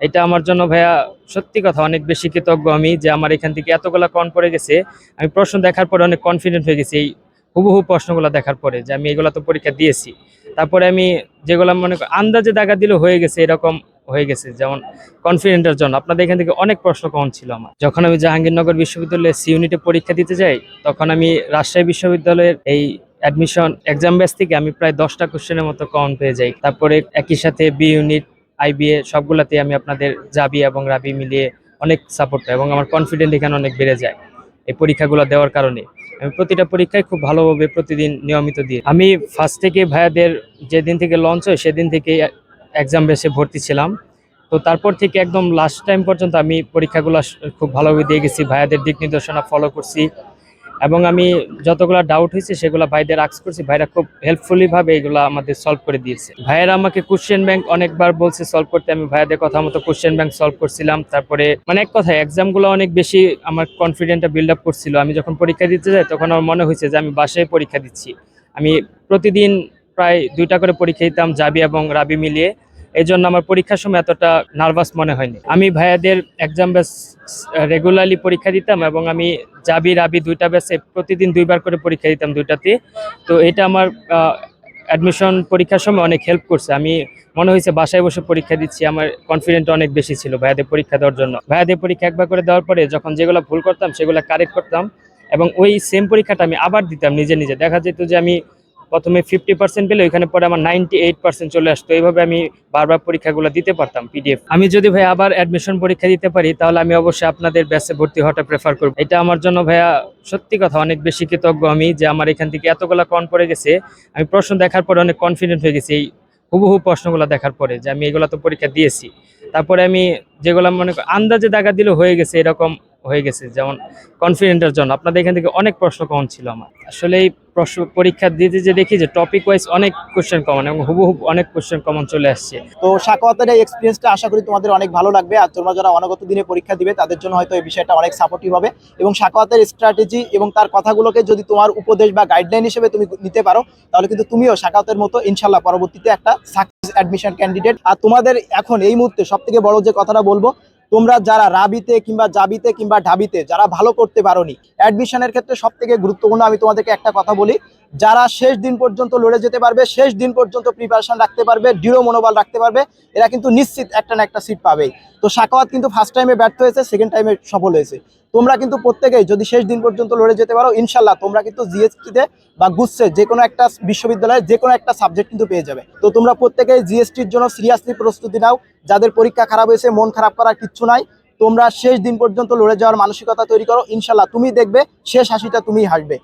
এটা আমার জন্য ভাইয়া সত্যি কথা, অনেক বেশি কৃতজ্ঞ আমি যে আমার এখান থেকে এতগুলা কন পড়ে গেছে। আমি প্রশ্ন দেখার পরে অনেক কনফিডেন্ট হয়ে গেছি এই হুবহু প্রশ্নগুলো দেখার পরে যে আমি এগুলো তো পরীক্ষা দিয়েছি। তারপরে আমি যেগুলো মনে আন্দাজে দাগা দিলে হয়ে গেছে, এরকম হয়ে গেছে, যেমন কনফিডেন্টের জন্য। আপনাদের এখান থেকে অনেক প্রশ্ন কমন ছিল আমার। যখন আমি জাহাঙ্গীরনগর বিশ্ববিদ্যালয়ে সি ইউনিটে পরীক্ষা দিতে যাই, তখন আমি রাজশাহী বিশ্ববিদ্যালয়ের এই অ্যাডমিশন এক্সাম ব্যাচ থেকে আমি প্রায় দশটা কোশ্চেনের মতো কমন পেয়ে যাই। তারপরে একই সাথে বি ইউনিট আইবিএ সবগুলাতে আমি আপনাদের জাবি এবং রাবি মিলিয়ে অনেক সাপোর্ট পাই এবং আমার কনফিডেন্ট এখানে অনেক বেড়ে যায় এই পরীক্ষাগুলো দেওয়ার কারণে। আমি প্রতিটা পরীক্ষায় খুব ভালোভাবে প্রতিদিন নিয়মিত দিই। আমি ফার্স্ট থেকে ভাইয়াদের যেদিন থেকে লঞ্চ হয়, সেদিন থেকে এক্সাম বেসে ভর্তি ছিলাম। তো তারপর থেকে একদম লাস্ট টাইম পর্যন্ত আমি পরীক্ষাগুলো খুব ভালোভাবে দিয়ে গেছি। ভাইয়াদের দিক নির্দেশনা ফলো করছি। এবং আমি যতগুলো ডাউট হয়েছে, সেগুলো ভাইদের আক্স করছি। ভাইরা খুব হেল্পফুলি ভাবে এগুলো আমাদের সলভ করে দিয়েছে। ভাইয়েরা আমাকে কোশ্চেন ব্যাংক অনেকবার বলছে সলভ করতে। আমি ভাইয়াদের কথা মতো কোশ্চেন ব্যাংক সলভ করছিলাম। তারপরে মানে এক কথায় এক্সামগুলো অনেক বেশি আমার কনফিডেন্টটা বিল্ড আপ করছিল। আমি যখন পরীক্ষা দিতে যাই, তখন আমার মনে হয়েছে যে আমি বাসায় পরীক্ষা দিচ্ছি। আমি প্রতিদিন প্রায় দুইটা করে পরীক্ষা দিতাম, জাবি এবং রাবি মিলিয়ে। এই জন্য আমার পরীক্ষার সময় এতটা নার্ভাস মনে হয়নি। আমি ভাইয়াদের এক্সাম ব্যাস রেগুলারলি পরীক্ষা দিতাম এবং আমি জাবি, রাবি দুইটা ব্যাচে প্রতিদিন দুইবার করে পরীক্ষা দিতাম দুইটাতে। তো এটা আমার অ্যাডমিশন পরীক্ষার সময় অনেক হেল্প করছে। আমি মনে হয়েছে বাসায় বসে পরীক্ষা দিচ্ছি, আমার কনফিডেন্ট অনেক বেশি ছিল ভাইয়াদের পরীক্ষা দেওয়ার জন্য। ভাইয়াদের পরীক্ষা একবার করে দেওয়ার পরে যখন যেগুলো ভুল করতাম সেগুলো কারেক্ট করতাম এবং ওই সেম পরীক্ষাটা আমি আবার দিতাম নিজে নিজে। দেখা যেত যে আমি প্রথমে ফিফটি পার্সেন্ট পেলে ওইখানে পরে আমার নাইনটি এইট পার্সেন্ট চলে আসতো। এইভাবে আমি বারবার পরীক্ষাগুলো দিতে পারতাম পিডিএফ আমি যদি ভাই আবার অ্যাডমিশন পরীক্ষা দিতে পারি, তাহলে আমি অবশ্যই আপনাদের ব্যাচে ভর্তি হওয়াটা প্রেফার করব। এটা আমার জন্য ভাইয়া সত্যি কথা অনেক বেশি কৃতজ্ঞ আমি যে আমার এখান থেকে এতগুলা কন পড়ে গেছে। আমি প্রশ্ন দেখার পরে অনেক কনফিডেন্ট হয়ে গেছি এই হুবহু প্রশ্নগুলো দেখার পরে যে আমি এগুলো তো পরীক্ষা দিয়েছি। তারপরে আমি যেগুলো মনে আন্দাজে দাগা দিলে হয়ে গেছে এরকম হয়ে গেছে, যেমন কনফিডেন্টের জন্য। আপনাদের এখান থেকে অনেক প্রশ্ন কমন ছিল আমার। আসলে এই প্রশ্ন পরীক্ষা দিতে যে দেখি যে টপিক ওয়াইজ অনেক কোশ্চেন কমন এবং হুবহু অনেক কোশ্চেন কমন চলে আসছে। তো সাকওয়াতের এই এক্সপিরিয়েন্সটা আশা করি তোমাদের অনেক ভালো লাগবে। আর তোমরা যারা অনাগত দিনে পরীক্ষা দিবে, তাদের জন্য হয়তো এই বিষয়টা অনেক সাপোর্টিভ হবে। এবং সাকওয়াতের স্ট্র্যাটেজি এবং তার কথাগুলোকে যদি তোমার উপদেশ বা গাইডলাইন হিসেবে তুমি নিতে পারো, তাহলে কিন্তু তুমিও সাকাওয়াতের মতো ইনশাল্লাহ পরবর্তীতে একটা সাকসেস অ্যাডমিশন ক্যান্ডিডেট আর তোমাদের এখন এই মুহূর্তে সব থেকে বড় যে কথাটা বলব তোমরা যারা রাবিতে কিংবা জাবিতে কিংবা ঢাবিতে যারা ভালো করতে পারোনি অ্যাডমিশনের ক্ষেত্রে সব থেকে গুরুত্বপূর্ণ আমি তোমাদেরকে একটা কথা বলি যারা শেষ দিন পর্যন্ত লড়ে যেতে পারবে, শেষ দিন পর্যন্ত প্রিপারেশন রাখতে পারবে, দৃঢ় মনোবল রাখতে পারবে, এরা কিন্তু নিশ্চিত একটা না একটা সিট পাবেই। তো সাকাওয়াত কিন্তু ফার্স্ট টাইমে ব্যর্থ হয়েছে সেকেন্ড টাইমে সফল হয়েছে। তোমরা কিন্তু প্রত্যেকেই যদি শেষ দিন পর্যন্ত লড়ে যেতে পারো ইনশাল্লাহ তোমরা কিন্তু জিএসটিতে বা গুচ্ছে যে কোনো একটা বিশ্ববিদ্যালয়ে যে কোনো একটা সাবজেক্ট কিন্তু পেয়ে যাবে। তো তোমরা প্রত্যেকেই জিএসটির জন্য সিরিয়াসলি প্রস্তুতি নাও। যাদের পরীক্ষা খারাপ হয়েছে, মন খারাপ করার কিচ্ছু নাই। তোমরা শেষ দিন পর্যন্ত লড়ে যাওয়ার মানসিকতা তৈরি করো। ইনশাল্লাহ তুমি দেখবে, শেষ হাসিটা তুমি হাসবে।